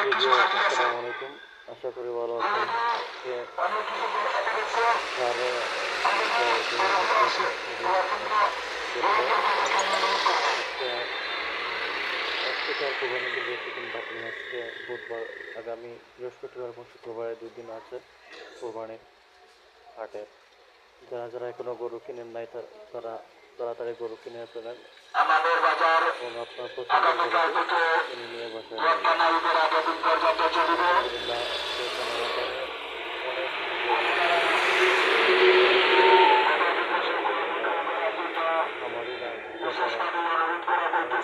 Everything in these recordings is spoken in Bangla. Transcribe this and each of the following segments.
আসসালামু আলাইকুম আশা করি ভালো আছেন। আজকে তার কোরবানিকে বৃহস্পতিদিন বাকি আজকে বুধবার আগামী বৃহস্পতিবার এবং শুক্রবারে দুই দিন আছে কোরবানির হাটে যারা যারা এখনও গরু কিনেন নাই তারা তাড়াতাড়ি গরু কিনে ফেলেন এবং আপনার পছন্দের কিনে নিয়ে বাসায় নিয়ে রপ্তানি ঈদের আগের দিন পর্যন্ত চলিবে আলহামদুলিল্লাহ সেখানে বাজারে অনেক আমাদের অনুরোধ করা হইতেছে হাতে আসছে এই মাসের প্রতিযোগিতার মধ্যে বাজার পরিচালনা কমিটি থানা বাজার বাজার পরিচালনা কমিটি থানা বাজার ও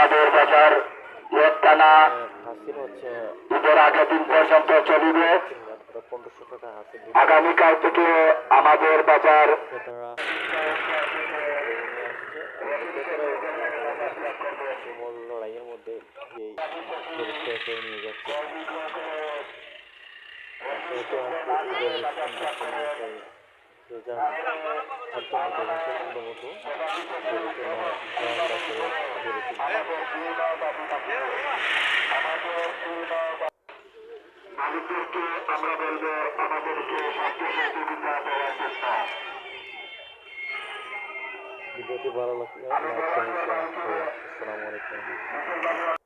আমাদের বাজার হচ্ছে ঈদের আগের দিন পর্যন্ত চলিবে। আগামীকাল থেকে আমাদের বাজার। মধ্যে মালিকদেরকে আমরা বলব আমাদেরকে সাহায্য সহযোগিতা দেওয়ার জন্য ভিডিওটি ভালো লাগলে আসসালামু আলাইকুম।